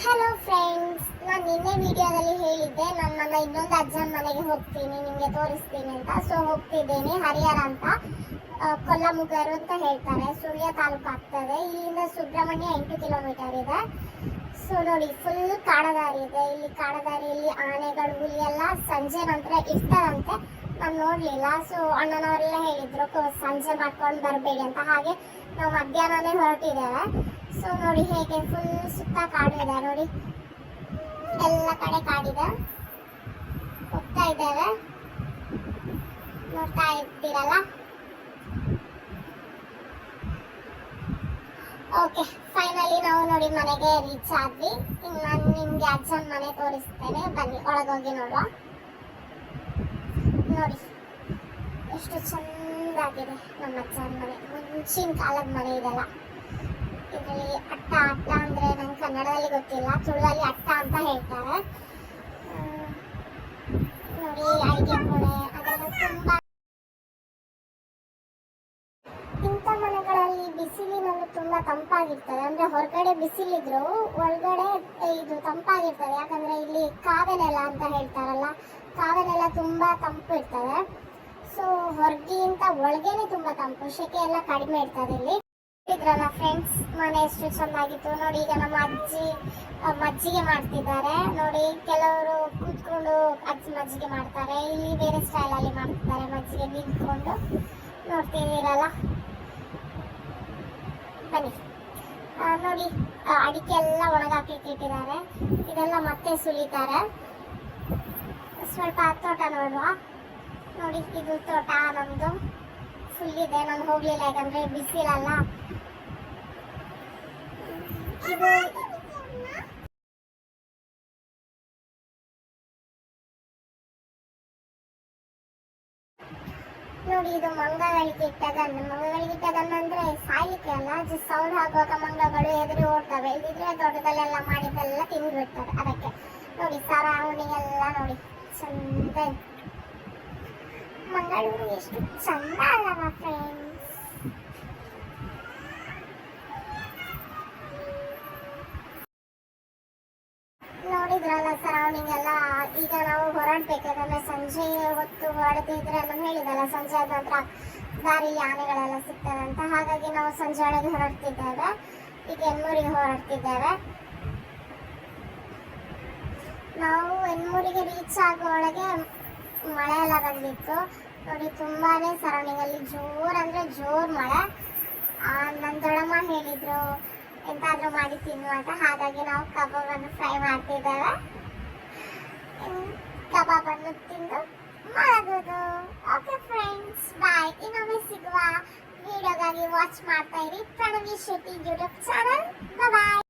Hello friends ನಾನು ನಿನ್ನೆ ವಿಡಿಯೋದಲ್ಲಿ ಹೇಳಿದ್ದೆ, ನಾನು ನನ್ನ ಇನ್ನೊಂದು ಅಜ್ಜನ ಮನೆಗೆ ಹೋಗ್ತೀನಿ, ನಿಮಗೆ ತೋರಿಸ್ತೀನಿ ಅಂತ. ಸೊ ಹೋಗ್ತಿದ್ದೀನಿ, ಹರಿಹರ ಅಂತ ಕೊಲ್ಲಮುಗರು ಅಂತ ಹೇಳ್ತಾರೆ. ಸುಳ್ಯ ತಾಲೂಕು ಆಗ್ತದೆ. ಇಲ್ಲಿಂದ ಸುಬ್ರಹ್ಮಣ್ಯ ಎಂಟು ಕಿಲೋಮೀಟರ್ ಇದೆ. ಸೊ ನೋಡಿ ಫುಲ್ ಕಾಡದಾರಿ ಇದೆ. ಇಲ್ಲಿ ಕಾಡದಾರಿಯಲ್ಲಿ ಆನೆಗಳು, ಹುಲಿ ಎಲ್ಲ ಸಂಜೆ ನಂತರ ಇರ್ತದಂತೆ. ನಾನು ನೋಡಲಿಲ್ಲ. ಸೊ ಅಣ್ಣನವರೆಲ್ಲ ಹೇಳಿದ್ರು ಸಂಜೆ ಮಾಡ್ಕೊಂಡು ಬರಬೇಡಿ ಅಂತ. ಹಾಗೆ ನಾವು ಮಧ್ಯಾಹ್ನನೇ ಹೊರಟಿದ್ದೇವೆ. ಸೊ ನೋಡಿ ಹೇಗೆ ಫುಲ್ ಸುತ್ತ ಇದೆ ನೋಡಿ. ಎಲ್ಲ ಕಡೆ ಕಾಡಿದೆ. ಹೋಗ್ತಾ ಇದ್ದೇವೆ. ನೋಡ್ತಾ ಇದ್ದೀರಲ್ಲ? ಓಕೆ ಫೈನಲಿ ನಾವು ನೋಡಿ ಮನೆಗೆ ರೀಚ್ ಆದ್ವಿ. ನಾನು ನಿಮ್ಗೆ ಅಜ್ಜನ ಮನೆ ತೋರಿಸ್ತೇನೆ. ಬನ್ನಿ, ಒಳಗೋಗಿ ನೋಡುವ. ನೋಡಿ, ಎಷ್ಟು ಚಂದಾಗಿದೆ ನಮ್ಮ ಅಜ್ಜನ ಮನೆ. ಮುಂಚಿನ ಕಾಲದ ಮನೆ ಇದೆಲ್ಲ. ಇದರಲ್ಲಿ ಅಟ್ಟ ಅಟ್ಟ ಅಂದ್ರೆ ನಂಗೆ ಕನ್ನಡದಲ್ಲಿ ಗೊತ್ತಿಲ್ಲ. ತುಳುವಲ್ಲಿ ಅಟ್ಟ ಅಂತ ಹೇಳ್ತಾರೆ. ನೋಡಿ, ಅಡಿಗೆ ಕೊಳೆ ಅದೆಲ್ಲ ತುಂಬಾ ಇಂಥ ಮನೆಗಳಲ್ಲಿ ಬಿಸಿಲಿನಲ್ಲಿ ತುಂಬಾ ತಂಪಾಗಿರ್ತದೆ. ಅಂದ್ರೆ ಹೊರಗಡೆ ಬಿಸಿಲಿದ್ರು ಒಳಗಡೆ ಇದು ತಂಪಾಗಿರ್ತದೆ. ಯಾಕಂದ್ರೆ ಇಲ್ಲಿ ಕಾವೆನೆಲ ಅಂತ ಹೇಳ್ತಾರಲ್ಲ ಕಾವೆನೆಲ ತುಂಬಾ ತಂಪು ಇರ್ತದೆ ಸೊ ಹೊರಗಿಂತ ಒಳಗೇನೆ ತುಂಬಾ ತಂಪು. ಸೆಕೆ ಎಲ್ಲ ಕಡಿಮೆ ಇರ್ತದೆ ಇಲ್ಲಿ. ಇದ್ರಲ್ಲ ಫ್ರೆಂಡ್ಸ್ ಮನೆ ಎಷ್ಟು ಚೆನ್ನಾಗಿತ್ತು? ನೋಡಿ, ಈಗ ನಮ್ಮ ಅಜ್ಜಿ ಮಜ್ಜಿಗೆ ಮಾಡ್ತಿದ್ದಾರೆ. ನೋಡಿ, ಕೆಲವರು ಕೂತ್ಕೊಂಡು ಅಜ್ಜಿ ಮಜ್ಜಿಗೆ ಮಾಡ್ತಾರೆ. ಇಲ್ಲಿ ಬೇರೆ ಸ್ಟೈಲ್ ಅಲ್ಲಿ ಮಾಡ್ತಿದ್ದಾರೆ ಮಜ್ಜಿಗೆ. ನಿಂತ್ಕೊಂಡು ನೋಡ್ತಿದ್ದೀರಲ್ಲ? ಬನ್ನಿ. ನೋಡಿ ಅಡಿಕೆ ಎಲ್ಲ ಒಣಗಾಕಿ ಇಟ್ಟಿದ್ದಾರೆ ಇದೆಲ್ಲ ಮತ್ತೆ ಸುಲಿತಾರೆ. ಸ್ವಲ್ಪ ತೋಟ ನೋಡುವ. ನೋಡಿ, ಇದು ತೋಟ ನಮ್ದು. ಫುಲ್ ಇದೆ, ನಾನು ಹೋಗ್ಲಿಲ್ಲ, ಯಾಕಂದ್ರೆ ಬಿಸಿಲಲ್ಲ ಇದು ನೋಡಿ, ಇದು ಮಂಗಗಳಿಗೆ ಇಟ್ಟದನ್ನ ಮಂಗಗಳಿಗೆ ಇಟ್ಟದನ್ನ ಅಂದ್ರೆ ಸಾಯ್ಲಿಕ್ಕೆ ಅಲ್ಲ ಸೌಂಡ್ ಹಾಕುವಾಗ ಮಂಗಗಳು ಎದುರು ಓಡ್ತವೆ. ಇಲ್ಲಿದ್ರೆ ತೋಟದಲ್ಲೆಲ್ಲ ಮಾಡಿದ್ದೆಲ್ಲ ತಿಂದು ಬಿಡ್ತವೆ ಅದಕ್ಕೆ. ನೋಡಿ ಸರಾವಣಿ ಎಲ್ಲ ನೋಡಿ, ಚಂದ. ಮಂಗಳೂರು ಎಷ್ಟು ಚಂದ ಅಲ್ಲವಾ ಫ್ರೆಂಡ್ಸ್ ನೋಡಿದ್ರಲ್ಲ ಸರೌಂಡಿಂಗ್ ಎಲ್ಲ, ಈಗ ನಾವು ಹೊರಡ್ಬೇಕು. ಯಾಕಂದ್ರೆ ಸಂಜೆ ಹೊತ್ತು ಹೊರಡ್ತಿದ್ರೆ ಎಲ್ಲ ಹೇಳಿದಲ್ಲ, ಸಂಜೆ ಆದ ನಂತರ ದಾರಿಲಿ ಆನೆಗಳೆಲ್ಲ ಸಿಗ್ತದೆ ಅಂತ. ಹಾಗಾಗಿ ನಾವು ಸಂಜೆ ಒಳಗೆ ಹೊರಡ್ತಿದ್ದೇವೆ. ಈಗ ಎನ್ಮೂರಿಗೆ ಹೊರಡ್ತಿದ್ದೇವೆ. ನಾವು ಎನ್ಮೂರಿಗೆ ರೀಚ್ ಆಗೋ ಒಳಗೆ ಮಳೆ ಎಲ್ಲ ಬಂದಿತ್ತು. ನೋಡಿ ತುಂಬಾನೇ ಸರೌಂಡಿಂಗ್ ಅಲ್ಲಿ ಜೋರ್ ಅಂದ್ರೆ ಜೋರ್ ಮಳೆ. ಆ, ನನ್ ದೊಡ್ಡಮ್ಮ ಹೇಳಿದ್ರು ಎಂತಾದ್ರೂ ಮಾಡಿ ತಿನ್ನು ಅಂತ. ಹಾಗಾಗಿ ನಾವು ಕಬಾಬ್ ಅನ್ನು ಫ್ರೈ ಮಾಡ್ತಿದ್ದೇವೆ. ಕಬಾಬ್ ಅನ್ನು ತಿಂದು ಮಲಗೋದು ಓಕೆ ಫ್ರೆಂಡ್ಸ್ ಬಾಯ್ ಇನ್ನೊಮ್ಮೆ ಸಿಗುವ ವಿಡಿಯೋಗಾಗಿ ವಾಚ್ ಮಾಡ್ತಾ ಇರಿ. Pranavi Shetty YouTube channel bye